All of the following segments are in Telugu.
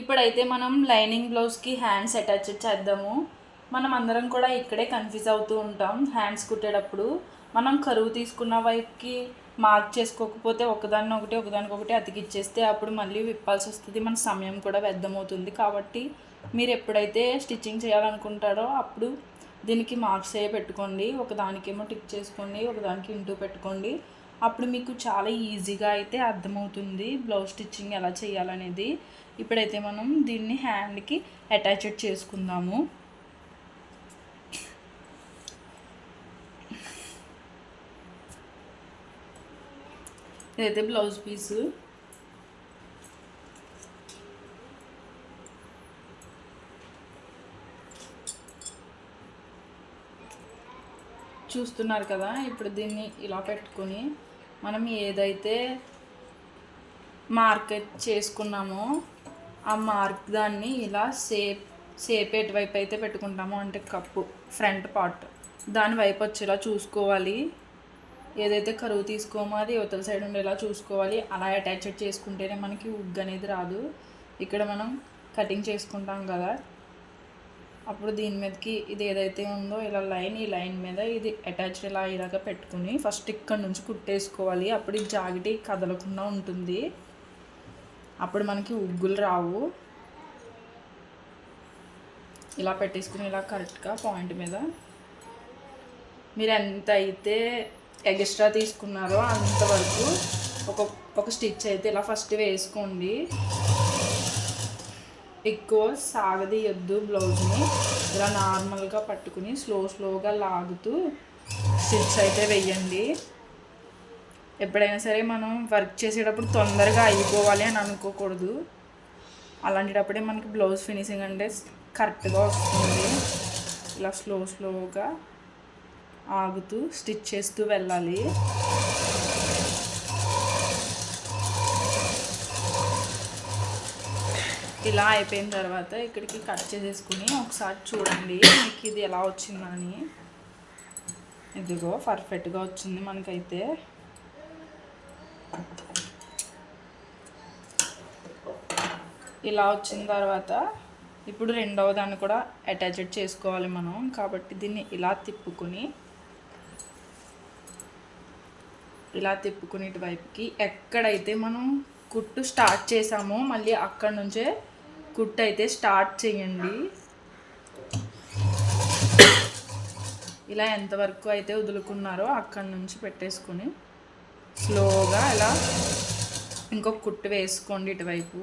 ఇప్పుడైతే మనం లైనింగ్ బ్లౌజ్కి హ్యాండ్స్ అటాచ్ చేద్దాము. మనం అందరం కూడా ఇక్కడే కన్ఫ్యూజ్ అవుతూ ఉంటాం హ్యాండ్స్ కుట్టేటప్పుడు. మనం కరువు తీసుకున్న వైపుకి మార్క్ చేసుకోకపోతే ఒకదాన్ని ఒకటి ఒకదానికొకటి అతికిచ్చేస్తే అప్పుడు మళ్ళీ విప్పాల్సి వస్తుంది. మన సమయం కూడా వ్యర్థమవుతుంది కాబట్టి మీరు ఎప్పుడైతే స్టిచ్చింగ్ చేయాలనుకుంటారో అప్పుడు దీనికి మార్క్స్ అయ్యి పెట్టుకోండి. ఒకదానికేమో టిక్ చేసుకోండి ఒకదానికి ఇంటూ పెట్టుకోండి. అప్పుడు మీకు చాలా ఈజీగా అయితే అర్థమవుతుంది బ్లౌజ్ స్టిచ్చింగ్ ఎలా చేయాలనేది. ఇప్పుడైతే మనం దీన్ని హ్యాండ్కి అటాచ్డ్ చేసుకుందాము. ఇదైతే బ్లౌజ్ పీసు. చూస్తున్నారు కదా ఇప్పుడు దీన్ని ఇలా పెట్టుకొని మనం ఏదైతే మార్కెట్ చేసుకున్నామో ఆ మార్క్ దాన్ని ఇలా సేప్ సేప్ ఎటువైపు అయితే పెట్టుకుంటామో అంటే కప్పు ఫ్రంట్ పార్ట్ దాని వైపు వచ్చేలా చూసుకోవాలి. ఏదైతే కరువు తీసుకోమో అది యువతల సైడ్ ఉండేలా చూసుకోవాలి. అలా అటాచ్ చేసుకుంటేనే మనకి ఉగ్ అనేది రాదు. ఇక్కడ మనం కటింగ్ చేసుకుంటాం కదా. అప్పుడు దీని మీదకి ఇది ఏదైతే ఉందో ఇలా లైన్ ఈ లైన్ మీద ఇది అటాచ్డ్ ఇలా ఇలాగ పెట్టుకుని ఫస్ట్ ఇక్కడ నుంచి కుట్టేసుకోవాలి. అప్పుడు ఈ జాకెట్ కదలకుండా ఉంటుంది. అప్పుడు మనకి ఉగ్గులు రావు. ఇలా పెట్టేసుకుని ఇలా కరెక్ట్గా పాయింట్ మీద. మీరు ఎంత అయితే ఎక్స్ట్రా తీసుకున్నారో అంతవరకు ఒక ఒక స్టిచ్ అయితే ఇలా ఫస్ట్ వేసుకోండి. ఎక్కువ సాగదీయొద్దు బ్లౌజ్ని. ఇలా నార్మల్గా పట్టుకుని స్లో స్లోగా లాగుతూ స్టిచ్ అయితే వెయ్యండి. ఎప్పుడైనా సరే మనం వర్క్ చేసేటప్పుడు తొందరగా అయిపోవాలి అని అనుకోకూడదు. అలాంటిటప్పుడే మనకి బ్లౌజ్ ఫినిషింగ్ అంటే కరెక్ట్గా వస్తుంది. ఇలా స్లో స్లోగా ఆగుతూ స్టిచ్ చేస్తూ వెళ్ళాలి. ఇలా అయిపోయిన తర్వాత ఇక్కడికి కట్ చేసేసుకుని ఒకసారి చూడండి మీకు ఇది ఎలా వచ్చిందని. ఇదిగో పర్ఫెక్ట్గా వచ్చింది మనకైతే. ఇలా వచ్చిన తర్వాత ఇప్పుడు రెండవ దాన్ని కూడా అటాచ్డ్ చేసుకోవాలి మనం కాబట్టి దీన్ని ఇలా తిప్పుకుని ఇలా తిప్పుకుని ఇటువైపుకి ఎక్కడైతే మనం కుట్టు స్టార్ట్ చేసామో మళ్ళీ అక్కడ నుంచే కుట్ అయితే స్టార్ట్ చేయండి. ఇలా ఎంతవరకు అయితే వదులుకున్నారో అక్కడి నుంచి పెట్టేసుకుని స్లోగా ఇలా ఇంకొక కుట్టు వేసుకోండి ఇటువైపు.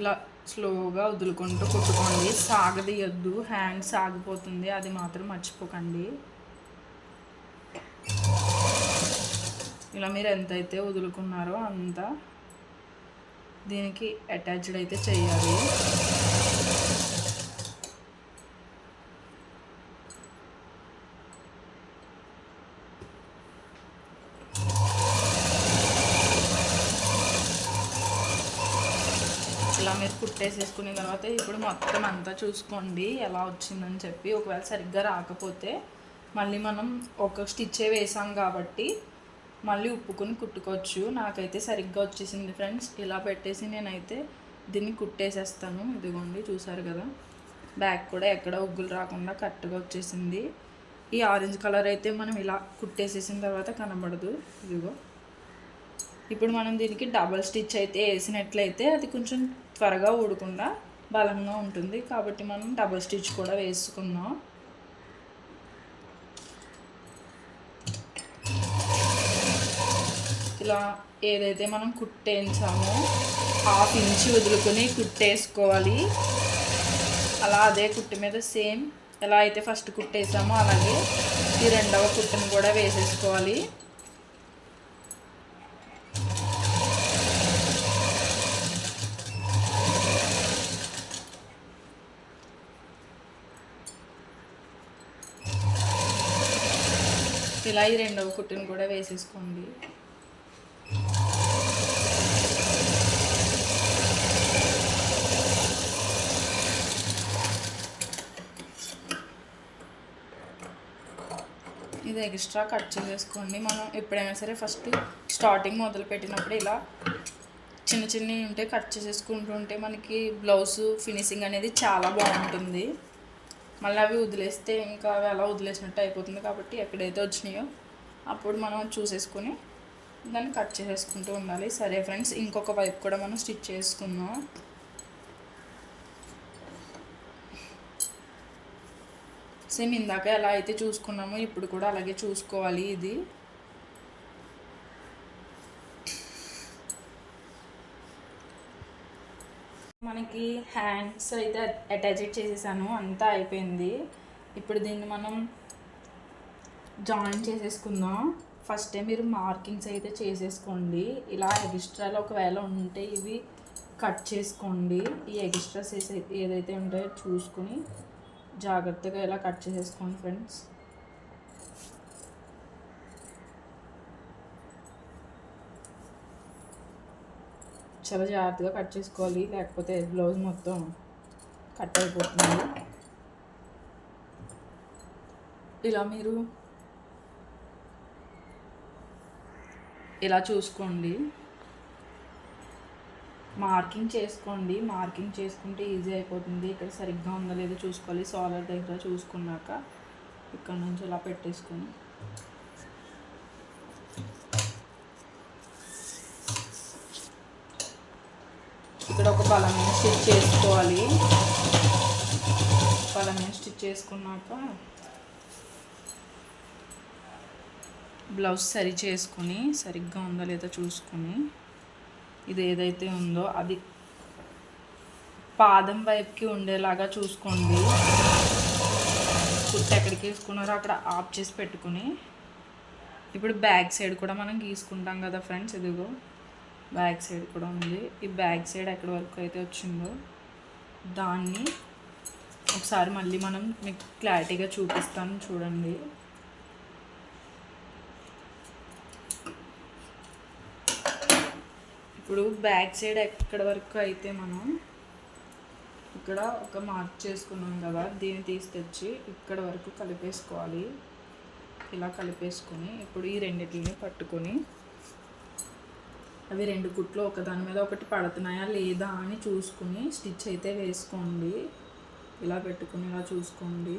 ఇలా స్లోగా వదులుకుంటూ కుట్టుకోండి. సాగదీయద్దు. హ్యాండ్ సాగిపోతుంది. అది మాత్రం మర్చిపోకండి. ఇలా మీరు ఎంతైతే వదులుకున్నారో అంత దీనికి అటాచ్డ్ అయితే చేయాలి. ఇలా మీరు కుట్టేసేసుకున్న తర్వాత ఇప్పుడు మొత్తం అంతా చూసుకోండి ఎలా వచ్చిందని చెప్పి. ఒకవేళ సరిగ్గా రాకపోతే మళ్ళీ మనం ఒక స్టిచ్చే వేసాం కాబట్టి మళ్ళీ ఉప్పుకొని కుట్టుకోవచ్చు. నాకైతే సరిగ్గా వచ్చేసింది ఫ్రెండ్స్. ఇలా పెట్టేసి నేనైతే దీన్ని కుట్టేసేస్తాను. ఇదిగోండి చూసారు కదా? బ్యాక్ కూడా ఎక్కడ ఉగ్గులు రాకుండా కరెక్ట్గా వచ్చేసింది. ఈ ఆరెంజ్ కలర్ అయితే మనం ఇలా కుట్టేసేసిన తర్వాత కనబడదు. ఇదిగో. ఇప్పుడు మనం దీనికి డబల్ స్టిచ్ అయితే వేసినట్లయితే అది కొంచెం త్వరగా ఊడకుండా బలంగా ఉంటుంది. కాబట్టి మనం డబల్ స్టిచ్ కూడా వేసుకుందాం ఇలా ఏదైతే మనం కుట్టేయించామో హాఫ్ ఇంచ్ వదులుకొని కుట్టేసుకోవాలి. అలా అదే కుట్టు మీద సేమ్ ఎలా అయితే ఫస్ట్ కుట్టేసామో అలాగే ఈ రెండవ కుట్టును కూడా వేసేసుకోవాలి. ఇలా ఈ రెండవ కుట్టును కూడా వేసేసుకోండి. ఇది ఎక్స్ట్రా కట్ చేసేసుకోండి. మనం ఎప్పుడైనా సరే ఫస్ట్ స్టార్టింగ్ మొదలు పెట్టినప్పుడు ఇలా చిన్న చిన్నవి ఉంటే కట్ చేసేసుకుంటూ ఉంటే మనకి బ్లౌజ్ ఫినిషింగ్ అనేది చాలా బాగుంటుంది. మళ్ళీ అవి వదిలేస్తే ఇంకా అవి అలా వదిలేసినట్టు అయిపోతుంది కాబట్టి ఎక్కడైతే వచ్చినాయో అప్పుడు మనం చూసేసుకొని దాన్ని కట్ చేసేసుకుంటూ ఉండాలి. సరే ఫ్రెండ్స్ ఇంకొక వైపు కూడా మనం స్టిచ్ చేసుకుందాం. సేమ్ ఇందాక ఎలా అయితే చూసుకున్నామో ఇప్పుడు కూడా అలాగే చూసుకోవాలి ఇది. మనకి హ్యాండ్స్ అయితే అటాచ్ చేసేసాను అంతా అయిపోయింది. ఇప్పుడు దీన్ని మనం జాయిన్ చేసేసుకుందాం. ఫస్ట్ మీరు మార్కింగ్స్ అయితే చేసేసుకోండి. ఇలా ఎగిస్ట్రాలు ఒకవేళ ఉంటే ఇవి కట్ చేసుకోండి. ఈ ఎగిస్ట్రాస్ ఏదైతే ఉంటాయో చూసుకొని జాగ్రత్తగా ఇలా కట్ చేసేసుకోండి ఫ్రెండ్స్. చాలా జాగ్రత్తగా కట్ చేసుకోవాలి లేకపోతే బ్లౌజ్ మొత్తం కట్ అయిపోతుంది. ఇలా మీరు ఇలా చూసుకోండి. మార్కింగ్ చేసుకోండి. మార్కింగ్ చేసుకుంటే ఈజీ అయిపోతుంది. ఇక్కడ సరిగ్గా ఉందో లేదో చూసుకోవాలి. సాలర్ దగ్గర చూసుకున్నాక ఇక్కడ నుంచి ఇలా పెట్టేసుకొని. ఇక్కడ ఒక బలమైన స్టిచ్ చేసుకోవాలి. బలమైన స్టిచ్ చేసుకున్నాక బ్లౌజ్ సరి చేసుకుని సరిగ్గా ఉందో లేదో చూసుకుని. ఇది ఏదైతే ఉందో అది పాదం వైపుకి ఉండేలాగా చూసుకోండి. కుట్టు ఎక్కడికి వేసుకున్నారో అక్కడ ఆఫ్ చేసి పెట్టుకుని. ఇప్పుడు బ్యాక్ సైడ్ కూడా మనం గీసుకుంటాం కదా ఫ్రెండ్స్ ఇదిగో. బ్యాక్ సైడ్ కూడా ఉంది. ఈ బ్యాక్ సైడ్ ఎక్కడి వరకు అయితే వచ్చిందో దాన్ని ఒకసారి మళ్ళీ మనం మీకు క్లారిటీగా చూపిస్తాను చూడండి. ఇప్పుడు బ్యాక్ సైడ్ ఎక్కడ వరకు అయితే మనం ఇక్కడ ఒక మార్క్ చేసుకున్నాం కదా దీన్ని తీసి తెచ్చి ఇక్కడ వరకు కలిపేసుకోవాలి. ఇలా కలిపేసుకొని ఇప్పుడు ఈ రెండింటిని పట్టుకొని అవి రెండు కుట్లు ఒకదాని మీద ఒకటి పడుతున్నాయా లేదా అని చూసుకుని స్టిచ్ అయితే వేసుకోండి. ఇలా పెట్టుకుని ఇలా చూసుకోండి.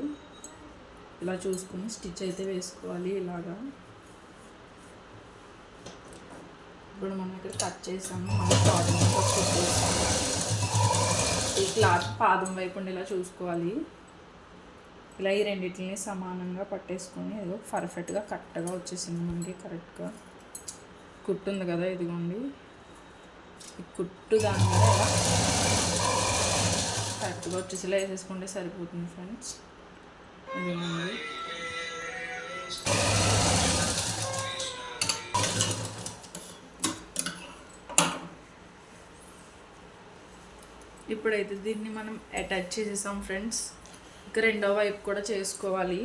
ఇలా చూసుకుని స్టిచ్ అయితే వేసుకోవాలి ఇలాగా. ఇప్పుడు మనం ఇక్కడ కట్ చేసాము. మనం ఈ క్లాత్ పాదం వైపు ఉండేలా చూసుకోవాలి. ఇలా ఈ రెండింటిని సమానంగా పట్టేసుకొని ఏదో పర్ఫెక్ట్గా కరెక్ట్గా వచ్చేసింది మనకి కరెక్ట్గా కుట్టు ఉంది కదా ఇదిగోండి. ఈ కుట్టు దాని మీద ఇలా కరెక్ట్గా వచ్చేసిలా వేసేసుకుంటే సరిపోతుంది ఫ్రెండ్స్ ఇదిగోండి. ఇప్పుడైతే దీన్ని మనం అటాచ్ చేసేసాం ఫ్రెండ్స్. ఇక రెండో వైపు కూడా చేసుకోవాలి.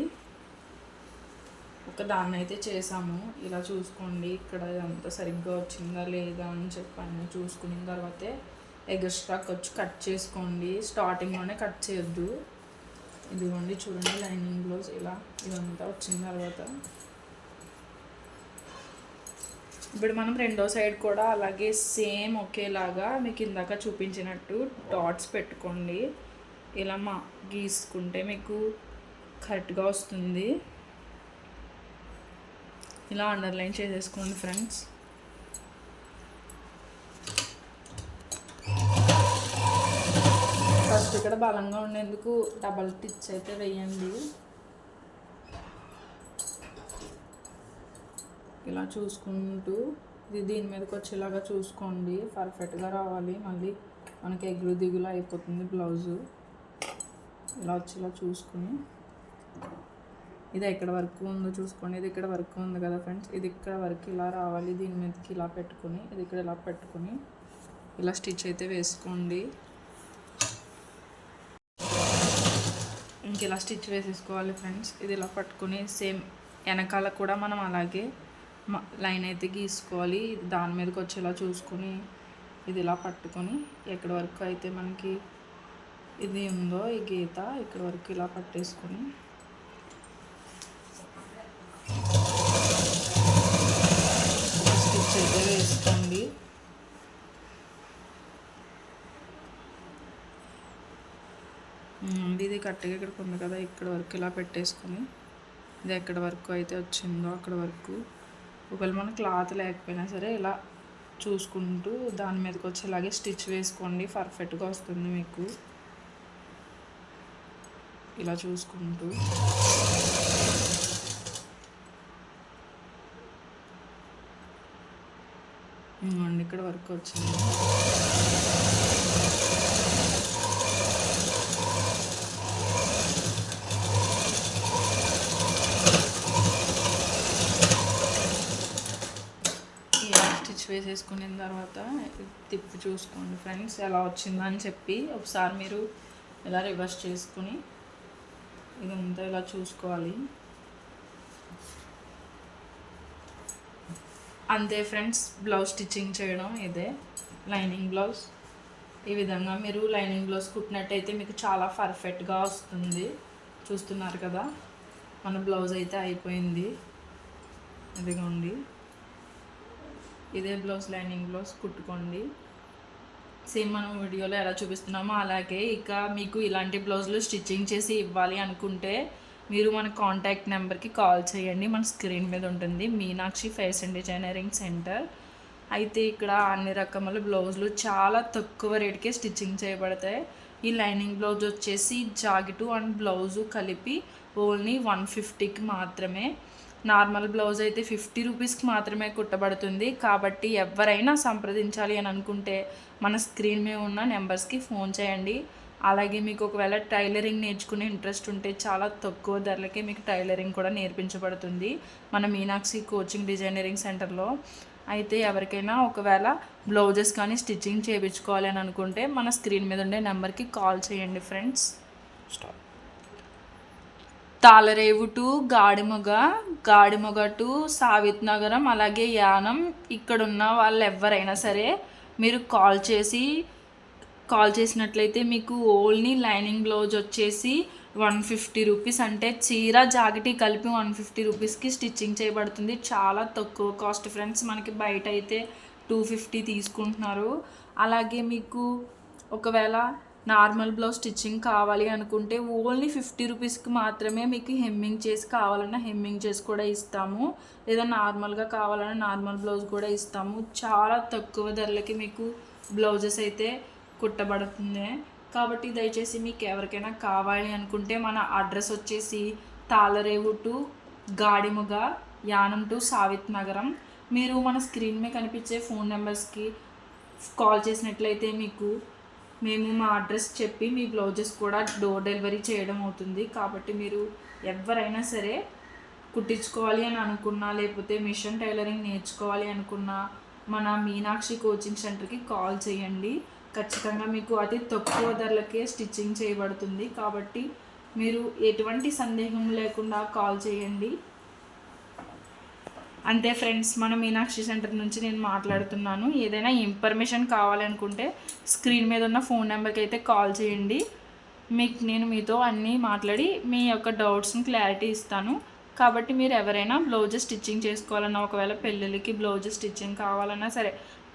ఒక దాన్ని అయితే చేసాము. ఇలా చూసుకోండి ఇక్కడ అంతా సరిగ్గా వచ్చిందా లేదా అని చెప్పాను చూసుకున్న తర్వాతే ఎగస్ట్రా వచ్చి కట్ చేసుకోండి. స్టార్టింగ్లోనే కట్ చేయొద్దు. ఇదిగోండి చూడండి లైనింగ్ బ్లౌజ్ ఇలా ఇదంతా వచ్చిన తర్వాత ఇప్పుడు మనం రెండో సైడ్ కూడా అలాగే సేమ్ ఒకేలాగా మీకు ఇందాక చూపించినట్టు డాట్స్ పెట్టుకోండి. ఇలా మా గీసుకుంటే మీకు కరెక్ట్గా వస్తుంది. ఇలా అండర్లైన్ చేసేసుకోండి ఫ్రెండ్స్. ఫస్ట్ ఇక్కడ బలంగా ఉండేందుకు డబల్ టిచ్ అయితే వేయండి. ఇలా చూసుకుంటూ ఇది దీని మీదకి వచ్చేలాగా చూసుకోండి. పర్ఫెక్ట్గా రావాలి. మళ్ళీ మనకి ఎగురు దిగులు అయిపోతుంది బ్లౌజు. ఇలా వచ్చేలా చూసుకుని. ఇది ఎక్కడ వరకు ఉందో చూసుకోండి. ఇది ఇక్కడ వరకు ఉంది కదా ఫ్రెండ్స్ ఇది ఇక్కడ వరకు ఇలా రావాలి. దీని మీదకి ఇలా పెట్టుకొని ఇది ఇక్కడ ఇలా పెట్టుకొని ఇలా స్టిచ్ అయితే వేసుకోండి. ఇంక ఇలా స్టిచ్ వేసేసుకోవాలి ఫ్రెండ్స్ ఇది ఇలా పట్టుకొని సేమ్ వెనకాల కూడా మనం అలాగే లైన్ అయితే గీసుకోవాలి. దాని మీదకి వచ్చేలా చూసుకొని ఇది ఇలా పట్టుకొని ఎక్కడి వరకు అయితే మనకి ఇది ఉందో ఈ గీత ఇక్కడ వరకు ఇలా పట్టేసుకొని స్టిచ్ అయితే వేసుకోండి. ఇది కరెక్ట్గా ఇక్కడికి ఉంది కదా ఇక్కడ వరకు ఇలా పెట్టేసుకొని ఇది ఎక్కడ వరకు అయితే వచ్చిందో అక్కడ వరకు ఒకవేళ మన క్లాత్ లేకపోయినా సరే ఇలా చూసుకుంటూ దాని మీదకి వచ్చేలాగే స్టిచ్ వేసుకోండి. పర్ఫెక్ట్గా వస్తుంది మీకు. ఇలా చూసుకుంటూ. ఇక్కడ వరకు వచ్చింది ఇలా స్టిచ్ వేసేసుకున్న తర్వాత తిప్పి చూసుకోండి ఫ్రెండ్స్ ఎలా వచ్చిందని చెప్పి ఒకసారి మీరు ఇలా రివర్స్ చేసుకుని ఇదంతా ఇలా చూసుకోవాలి. అంతే ఫ్రెండ్స్ బ్లౌజ్ స్టిచ్చింగ్ చేయడం ఇదే. Lining blouse. ఈ విధంగా మీరు లైనింగ్ బ్లౌజ్ కుట్టినట్టయితే మీకు చాలా పర్ఫెక్ట్గా వస్తుంది. చూస్తున్నారు కదా మన బ్లౌజ్ అయితే అయిపోయింది. ఇదిగోండి. ఇదే బ్లౌజ్ లైనింగ్ బ్లౌజ్ కుట్టుకోండి. సేమ్ మనం వీడియోలో ఎలా చూపిస్తున్నామో అలాగే ఇక మీకు ఇలాంటి బ్లౌజులు స్టిచ్చింగ్ చేసి ఇవ్వాలి అనుకుంటే మీరు మన కాంటాక్ట్ నెంబర్కి కాల్ చేయండి. మన స్క్రీన్ మీద ఉంటుంది మీనాక్షి ఫ్యాషన్ డిజైనరింగ్ సెంటర్. అయితే ఇక్కడ అన్ని రకముల బ్లౌజులు చాలా తక్కువ రేటుకే స్టిచ్చింగ్ చేయబడతాయి. ఈ లైనింగ్ బ్లౌజ్ వచ్చేసి జాకెట్ అండ్ బ్లౌజు కలిపి ఓన్లీ వన్ ఫిఫ్టీకి మాత్రమే. నార్మల్ బ్లౌజ్ అయితే ఫిఫ్టీ రూపీస్కి మాత్రమే కుట్టబడుతుంది. కాబట్టి ఎవరైనా సంప్రదించాలి అని అనుకుంటే మన స్క్రీన్ మీద ఉన్న నెంబర్స్కి ఫోన్ చేయండి. అలాగే మీకు ఒకవేళ టైలరింగ్ నేర్చుకునే ఇంట్రెస్ట్ ఉంటే చాలా తక్కువ ధరలకే మీకు టైలరింగ్ కూడా నేర్పించబడుతుంది. మన మీనాక్షి కోచింగ్ డిజైనరింగ్ సెంటర్లో. అయితే ఎవరికైనా ఒకవేళ బ్లౌజెస్ కానీ స్టిచ్చింగ్ చేయించుకోవాలి అని అనుకుంటే మన స్క్రీన్ మీద ఉండే నెంబర్కి కాల్ చేయండి friends. Stop. Thallarevu to Gadimoga Gadimoga to Savith Nagaram అలాగే యానం. ఇక్కడున్న వాళ్ళు ఎవరైనా సరే మీరు కాల్ చేసి కాల్ చేసినట్లయితే మీకు ఓన్లీ లైనింగ్ బ్లౌజ్ వచ్చేసి వన్ ఫిఫ్టీ రూపీస్. అంటే చీర జాకెట్ కలిపి వన్ ఫిఫ్టీ రూపీస్కి స్టిచ్చింగ్ చేయబడుతుంది. చాలా తక్కువ కాస్ట్ ఫ్రెండ్స్. మనకి బయట అయితే టూ ఫిఫ్టీ తీసుకుంటున్నారు. అలాగే మీకు ఒకవేళ నార్మల్ బ్లౌజ్ స్టిచ్చింగ్ కావాలి అనుకుంటే ఓన్లీ ఫిఫ్టీ రూపీస్కి మాత్రమే మీకు హెమ్మింగ్ చేసి కావాలన్నా హెమ్మింగ్ చేసి కూడా ఇస్తాము. లేదా నార్మల్గా కావాలన్నా నార్మల్ బ్లౌజ్ కూడా ఇస్తాము. చాలా తక్కువ ధరలకి మీకు బ్లౌజెస్ అయితే కుట్టబడుతుంది. కాబట్టి దయచేసి మీకు ఎవరికైనా కావాలి అనుకుంటే మన అడ్రస్ వచ్చేసి తాళరేవు టు గాడిముగ యానం టు సావిత్ నగరం. మీరు మన స్క్రీన్ మీద కనిపించే ఫోన్ నెంబర్స్కి కాల్ చేసినట్లయితే మీకు మేము మా అడ్రస్ చెప్పి మీ బ్లౌజెస్ కూడా డోర్ డెలివరీ చేయడం అవుతుంది. కాబట్టి మీరు ఎవరైనా సరే కుట్టించుకోవాలి అని అనుకున్నా లేకపోతే మిషన్ టైలరింగ్ నేర్చుకోవాలి అనుకున్నా మన మీనాక్షి కోచింగ్ సెంటర్కి కాల్ చేయండి. ఖచ్చితంగా మీకు అతి తక్కువ ధరలకే స్టిచ్చింగ్ చేయబడుతుంది. కాబట్టి మీరు ఎటువంటి సందేహం లేకుండా కాల్ చేయండి. అంతే ఫ్రెండ్స్ మనం మీనాక్షి సెంటర్ నుంచి నేను మాట్లాడుతున్నాను. ఏదైనా ఇన్ఫర్మేషన్ కావాలనుకుంటే స్క్రీన్ మీద ఉన్న ఫోన్ నెంబర్కి అయితే కాల్ చేయండి. మీకు నేను మీతో అన్నీ మాట్లాడి మీ యొక్క డౌట్స్ని క్లారిటీ ఇస్తాను. కాబట్టి మీరు ఎవరైనా బ్లౌజ్ స్టిచ్చింగ్ చేసుకోవాలన్నా ఒకవేళ పెళ్ళిళ్ళకి బ్లౌజ్ స్టిచ్చింగ్ కావాలన్నా సరే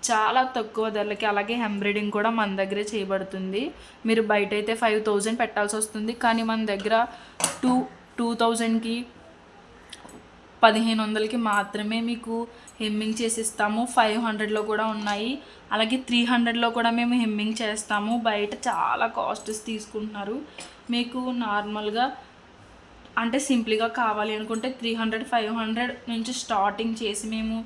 చాలా తక్కువ ధరలకి అలాగే ఎంబ్రాయిడింగ్ కూడా మన దగ్గరే చేయబడుతుంది. మీరు బయట అయితే ఫైవ్ థౌజండ్ పెట్టాల్సి వస్తుంది కానీ మన దగ్గర టూ టూ థౌజండ్కి పదిహేను వందలకి మాత్రమే మీకు హెమ్మింగ్ చేసి ఇస్తాము ఫైవ్ హండ్రెడ్లో కూడా ఉన్నాయి. అలాగే త్రీ హండ్రెడ్లో కూడా మేము హెమ్మింగ్ చేస్తాము. బయట చాలా కాస్ట్స్ తీసుకుంటున్నారు. మీకు నార్మల్గా అంటే సింపుల్గా కావాలి అనుకుంటే త్రీ హండ్రెడ్ ఫైవ్ హండ్రెడ్ నుంచి స్టార్టింగ్ చేసి మేము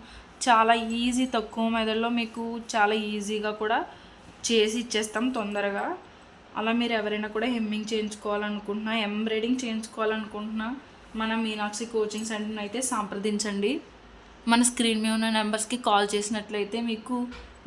చాలా ఈజీ తక్కువ మెదడులో మీకు చాలా ఈజీగా కూడా చేసి ఇచ్చేస్తాం తొందరగా. అలా మీరు ఎవరైనా కూడా హెమ్మింగ్ చేయించుకోవాలనుకుంటున్నా ఎంబ్రాయిడింగ్ చేయించుకోవాలనుకుంటున్నా మన మీనాక్షి కోచింగ్ సెంటర్ని అయితే సంప్రదించండి. మన స్క్రీన్ మీద ఉన్న నెంబర్స్కి కాల్ చేసినట్లయితే మీకు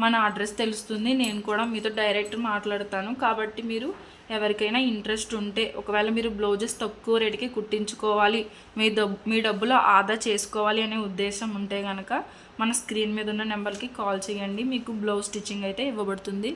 మన అడ్రస్ తెలుస్తుంది. నేను కూడా మీతో డైరెక్ట్ మాట్లాడతాను. కాబట్టి మీరు ఎవరికైనా ఇంట్రెస్ట్ ఉంటే ఒకవేళ మీరు బ్లౌజెస్ తక్కువ రేటుకి కుట్టించుకోవాలి మీ డబ్బు మీ డబ్బులు ఆదా చేసుకోవాలి అనే ఉద్దేశం ఉంటే కనుక మన స్క్రీన్ మీద ఉన్న నెంబర్కి కాల్ చేయండి. మీకు బ్లౌజ్ స్టిచ్చింగ్ అయితే ఇవ్వబడుతుంది.